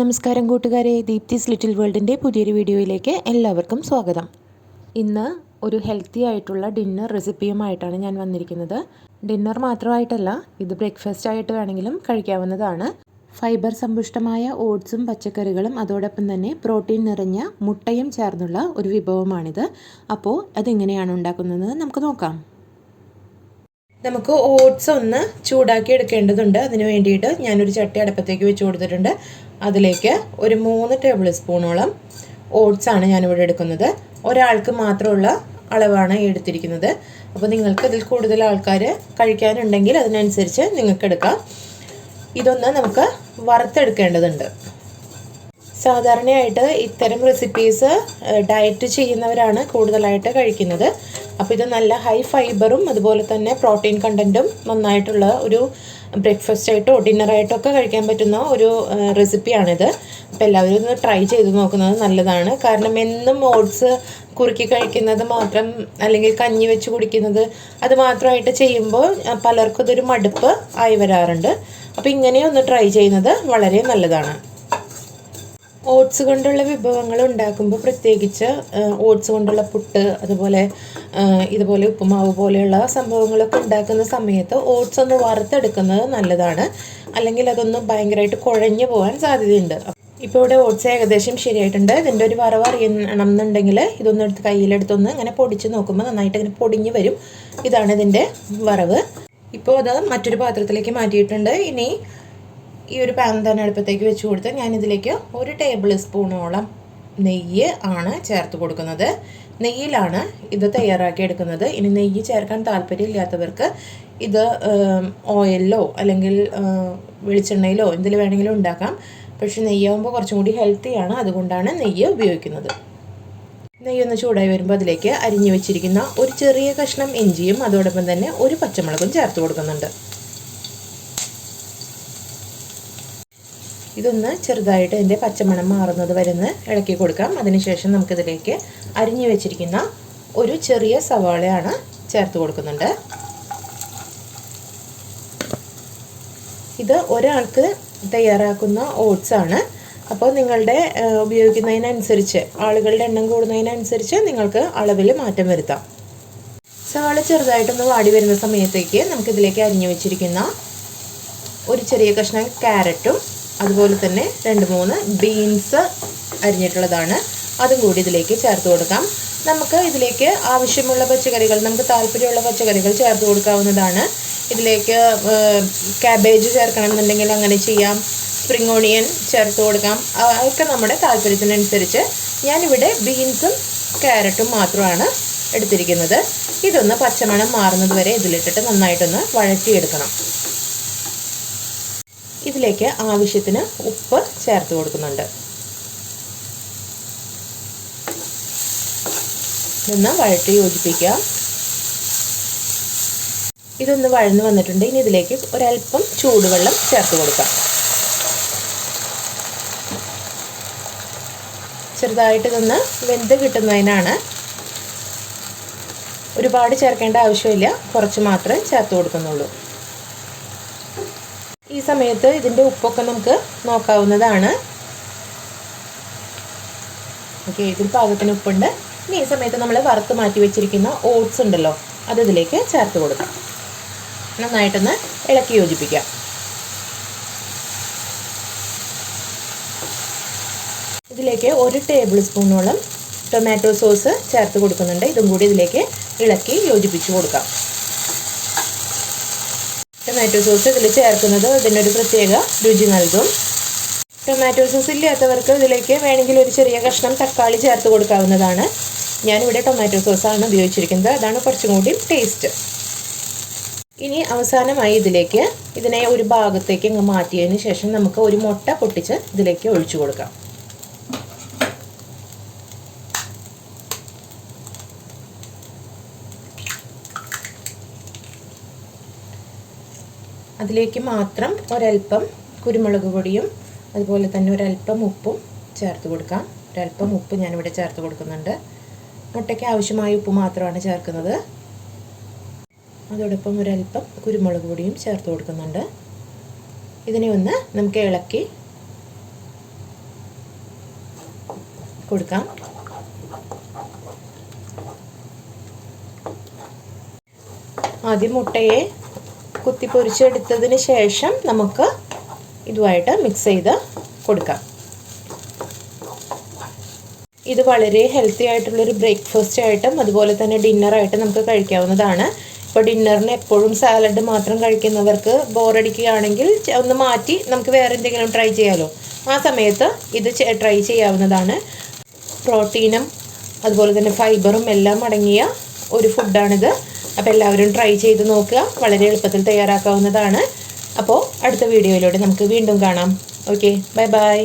നമസ്കാരം കൂട്ടുകാരെ ദീപ്തിസ് ലിറ്റിൽ വേൾഡിന്റെ പുതിയൊരു വീഡിയോയിലേക്ക് എല്ലാവർക്കും സ്വാഗതം. ഇന്ന് ഒരു ഹെൽത്തി ആയിട്ടുള്ള ഡിന്നർ റെസിപ്പിയുമായിട്ടാണ് ഞാൻ വന്നിരിക്കുന്നത്. ഡിന്നർ മാത്രമായിട്ടല്ല ഇത് ബ്രേക്ക്ഫാസ്റ്റ് ആയിട്ട് വേണമെങ്കിലും കഴിക്കാവുന്നതാണ്. ഫൈബർ സമ്പുഷ്ടമായ ഓട്സും പച്ചക്കറികളും അതോടൊപ്പം തന്നെ പ്രോട്ടീൻ നിറഞ്ഞ മുട്ടയും ചേർന്നുള്ള ഒരു വിഭവമാണിത്. അപ്പോൾ അതെങ്ങനെയാണ് ഉണ്ടാക്കുന്നത് നമുക്ക് നോക്കാം. നമുക്ക് ഓട്സ് ഒന്ന് ചൂടാക്കി എടുക്കേണ്ടതുണ്ട്. അതിന് വേണ്ടിയിട്ട് ഞാനൊരു ചട്ടി അടുപ്പത്തേക്ക് വെച്ച് കൊടുത്തിട്ടുണ്ട്. അതിലേക്ക് ഒരു മൂന്ന് ടേബിൾ സ്പൂണോളം ഓട്സ് ആണ് ഞാനിവിടെ എടുക്കുന്നത്. ഒരാൾക്ക് മാത്രമുള്ള അളവാണ് എടുത്തിരിക്കുന്നത്. അപ്പോൾ നിങ്ങൾക്ക് ഇതിൽ കൂടുതൽ ആൾക്കാർ കഴിക്കാനുണ്ടെങ്കിൽ അതിനനുസരിച്ച് നിങ്ങൾക്ക് എടുക്കാം. ഇതൊന്ന് നമുക്ക് വറുത്തെടുക്കേണ്ടതുണ്ട്. സാധാരണയായിട്ട് ഇത്തരം റെസിപ്പീസ് ഡയറ്റ് ചെയ്യുന്നവരാണ് കൂടുതലായിട്ട് കഴിക്കുന്നത്. അപ്പോൾ ഇത് നല്ല ഹൈ ഫൈബറും അതുപോലെ തന്നെ പ്രോട്ടീൻ കണ്ടന്റും നന്നായിട്ടുള്ള ഒരു ബ്രേക്ക്ഫാസ്റ്റ് ആയിട്ടോ ഡിന്നറായിട്ടോ ഒക്കെ കഴിക്കാൻ പറ്റുന്ന ഒരു റെസിപ്പിയാണിത് അപ്പോൾ എല്ലാവരും ഒന്ന് ട്രൈ ചെയ്ത് നോക്കുന്നത് നല്ലതാണ്. കാരണം എന്നും ഓട്സ് കുറുക്കി കഴിക്കുന്നത് മാത്രം അല്ലെങ്കിൽ കഞ്ഞി വെച്ച് കുടിക്കുന്നത് അത് മാത്രമായിട്ട് ചെയ്യുമ്പോൾ പലർക്കും ഇതൊരു മടുപ്പ് ആയി വരാറുണ്ട്. അപ്പോൾ ഇങ്ങനെ ഒന്ന് ട്രൈ ചെയ്യുന്നത് വളരെ നല്ലതാണ്. ഓട്സ് കൊണ്ടുള്ള വിഭവങ്ങൾ ഉണ്ടാക്കുമ്പോൾ പ്രത്യേകിച്ച് ഓട്സ് കൊണ്ടുള്ള പുട്ട് അതുപോലെ ഇതുപോലെ ഉപ്പുമാവ് പോലെയുള്ള സംഭവങ്ങളൊക്കെ ഉണ്ടാക്കുന്ന സമയത്ത് ഓട്സ് ഒന്ന് വറുത്തെടുക്കുന്നത് നല്ലതാണ്. അല്ലെങ്കിൽ അതൊന്ന് ഭയങ്കരമായിട്ട് കുഴഞ്ഞു പോകാൻ സാധ്യതയുണ്ട്. ഇപ്പോൾ ഇവിടെ ഓട്സ് ഏകദേശം ശരിയായിട്ടുണ്ട്. ഇതിന്റെ ഒരു വറവ് അറിയണം എന്നുണ്ടെങ്കിൽ ഇതൊന്നും എടുത്ത് കയ്യിലെടുത്തൊന്ന് ഇങ്ങനെ പൊടിച്ച് നോക്കുമ്പോൾ നന്നായിട്ട് ഇങ്ങനെ പൊടിഞ്ഞ് വരും. ഇതാണ് ഇതിന്റെ വറവ്. ഇപ്പോൾ അത് മറ്റൊരു പാത്രത്തിലേക്ക് മാറ്റിയിട്ടുണ്ട്. ഇനി ഈ ഒരു പാൻ തന്നെ അടുപ്പത്തേക്ക് വെച്ച് കൊടുത്ത് ഞാനിതിലേക്ക് ഒരു ടേബിൾ സ്പൂണോളം നെയ്യ് ആണ് ചേർത്ത് കൊടുക്കുന്നത്. നെയ്യിലാണ് ഇത് തയ്യാറാക്കി എടുക്കുന്നത്. ഇനി നെയ്യ് ചേർക്കാൻ താല്പര്യമില്ലാത്തവർക്ക് ഇത് ഓയിലോ അല്ലെങ്കിൽ വെളിച്ചെണ്ണയിലോ എന്തിൽ വേണമെങ്കിലും ഉണ്ടാക്കാം. പക്ഷെ നെയ്യാകുമ്പോൾ കുറച്ചും കൂടി ഹെൽത്തിയാണ് അതുകൊണ്ടാണ് നെയ്യ് ഉപയോഗിക്കുന്നത്. നെയ്യൊന്ന് ചൂടായി വരുമ്പോൾ അതിലേക്ക് അരിഞ്ഞു വെച്ചിരിക്കുന്ന ഒരു ചെറിയ കഷ്ണം ഇഞ്ചിയും അതോടൊപ്പം തന്നെ ഒരു പച്ചമുളകും ചേർത്ത് കൊടുക്കുന്നുണ്ട്. ഇതൊന്ന് ചെറുതായിട്ട് ഇതിന്റെ പച്ചമണം മാറുന്നത് വരുന്ന് ഇളക്കി കൊടുക്കാം. അതിനുശേഷം നമുക്കിതിലേക്ക് അരിഞ്ഞു വെച്ചിരിക്കുന്ന ഒരു ചെറിയ സവാളയാണ് ചേർത്ത് കൊടുക്കുന്നുണ്ട്. ഇത് ഒരാൾക്ക് തയ്യാറാക്കുന്ന ഓട്സാണ് അപ്പോൾ നിങ്ങളുടെ ഉപയോഗിക്കുന്നതിനനുസരിച്ച് ആളുകളുടെ എണ്ണം കൂടുന്നതിനനുസരിച്ച് നിങ്ങൾക്ക് അളവിൽ മാറ്റം വരുത്താം. സവാള ചെറുതായിട്ടൊന്ന് വാടി വരുന്ന സമയത്തേക്ക് നമുക്കിതിലേക്ക് അരിഞ്ഞു വെച്ചിരിക്കുന്ന ഒരു ചെറിയ കഷ്ണം ക്യാരറ്റും അതുപോലെ തന്നെ രണ്ട് മൂന്ന് ബീൻസ് അരിഞ്ഞിട്ടുള്ളതാണ്. അതും കൂടി ഇതിലേക്ക് ചേർത്ത് കൊടുക്കാം. നമുക്ക് ഇതിലേക്ക് ആവശ്യമുള്ള പച്ചക്കറികൾ നമുക്ക് താല്പര്യമുള്ള പച്ചക്കറികൾ ചേർത്ത് കൊടുക്കാവുന്നതാണ്. ഇതിലേക്ക് ക്യാബേജ് ചേർക്കണമെന്നുണ്ടെങ്കിൽ അങ്ങനെ ചെയ്യാം. സ്പ്രിംഗ് ഓണിയൻ ചേർത്ത് കൊടുക്കാം. ഒക്കെ നമ്മുടെ താല്പര്യത്തിനനുസരിച്ച് ഞാനിവിടെ ബീൻസും ക്യാരറ്റും മാത്രമാണ് എടുത്തിരിക്കുന്നത്. ഇതൊന്ന് പച്ചമണം മാറുന്നത് വരെ ഇതിലിട്ടിട്ട് നന്നായിട്ടൊന്ന് വഴറ്റിയെടുക്കണം. ഇതിലേക്ക് ആവശ്യത്തിന് ഉപ്പ് ചേർത്ത് കൊടുക്കുന്നുണ്ട്. ഇതൊന്ന് വഴറ്റി യോജിപ്പിക്കുക. ഇതൊന്ന് വഴന്ന് വന്നിട്ടുണ്ട്. ഇനി ഇതിലേക്ക് ഒരല്പം ചൂടുവെള്ളം ചേർത്ത് കൊടുക്കാം. ചെറുതായിട്ട് ഇതൊന്ന് വെന്ത് കിട്ടുന്നതിനാണ് ഒരുപാട് ചേർക്കേണ്ട ആവശ്യമില്ല. കുറച്ച് മാത്രമേ ചേർത്ത് കൊടുക്കുന്നുള്ളൂ. സമയത്ത് ഇതിന്റെ ഉപ്പൊക്കെ നമുക്ക് നോക്കാവുന്നതാണ്. ഓക്കെ ഇതിൽ പാകത്തിന് ഉപ്പുണ്ട്. ഇനി ഈ സമയത്ത് നമ്മൾ വറുത്ത് മാറ്റി വെച്ചിരിക്കുന്ന ഓട്സ് ഉണ്ടല്ലോ അത് ഇതിലേക്ക് ചേർത്ത് കൊടുക്കാം. നന്നായിട്ടൊന്ന് ഇളക്കി യോജിപ്പിക്കാം. ഇതിലേക്ക് ഒരു ടേബിൾ സ്പൂണോളം ടൊമാറ്റോ സോസ് ചേർത്ത് കൊടുക്കുന്നുണ്ട്. ഇതും കൂടി ഇതിലേക്ക് ഇളക്കി യോജിപ്പിച്ച് കൊടുക്കാം. ടൊമാറ്റോ സോസ് ഇതിൽ ചേർക്കുന്നത് ഇതിനൊരു പ്രത്യേക രുചി നൽകും. ടൊമാറ്റോ സോസ് ഇല്ലാത്തവർക്ക് ഇതിലേക്ക് വേണമെങ്കിൽ ഒരു ചെറിയ കഷ്ണം തക്കാളി ചേർത്ത് കൊടുക്കാവുന്നതാണ്. ഞാനിവിടെ ടൊമാറ്റോ സോസാണ് ഉപയോഗിച്ചിരിക്കുന്നത്. അതാണ് കുറച്ചും കൂടി ടേസ്റ്റ് ഇനി അവസാനമായി ഇതിലേക്ക് ഇതിനെ ഒരു ഭാഗത്തേക്ക് അങ്ങ് മാറ്റിയതിന് ശേഷം നമുക്ക് ഒരു മുട്ട പൊട്ടിച്ച് ഇതിലേക്ക് ഒഴിച്ചു കൊടുക്കാം. അതിലേക്ക് മാത്രം ഒരൽപ്പം കുരുമുളക് പൊടിയും അതുപോലെ തന്നെ ഒരൽപ്പം ഉപ്പും ചേർത്ത് കൊടുക്കാം. ഒരൽപ്പം ഉപ്പ് ഞാനിവിടെ ചേർത്ത് കൊടുക്കുന്നുണ്ട്. മുട്ടയ്ക്ക് ആവശ്യമായ ഉപ്പ് മാത്രമാണ് ചേർക്കുന്നത്. അതോടൊപ്പം ഒരൽപ്പം കുരുമുളക് പൊടിയും ചേർത്ത് കൊടുക്കുന്നുണ്ട്. ഇതിനെ ഒന്ന് നമുക്ക് ഇളക്കി കൊടുക്കാം. ആദ്യം മുട്ടയെ കുത്തി പൊരിച്ചെടുത്തതിന് ശേഷം നമുക്ക് ഇതുമായിട്ട് മിക്സ് ചെയ്ത് കൊടുക്കാം. ഇത് വളരെ ഹെൽത്തി ആയിട്ടുള്ളൊരു ബ്രേക്ക്ഫാസ്റ്റ് ആയിട്ടും അതുപോലെ തന്നെ ഡിന്നറായിട്ടും നമുക്ക് കഴിക്കാവുന്നതാണ്. ഇപ്പോൾ ഡിന്നറിന് എപ്പോഴും സാലഡ് മാത്രം കഴിക്കുന്നവർക്ക് ബോറടിക്കുകയാണെങ്കിൽ ഒന്ന് മാറ്റി നമുക്ക് വേറെ എന്തെങ്കിലും ട്രൈ ചെയ്യാമല്ലോ ആ സമയത്ത് ഇത് ട്രൈ ചെയ്യാവുന്നതാണ്. പ്രോട്ടീനും അതുപോലെ തന്നെ ഫൈബറും എല്ലാം അടങ്ങിയ ഒരു ഫുഡാണിത് അപ്പോൾ എല്ലാവരും ട്രൈ ചെയ്ത് നോക്കുക. വളരെ എളുപ്പത്തിൽ തയ്യാറാക്കാവുന്നതാണ്. അപ്പോൾ അടുത്ത വീഡിയോയിലൂടെ നമുക്ക് വീണ്ടും കാണാം. Okay bye bye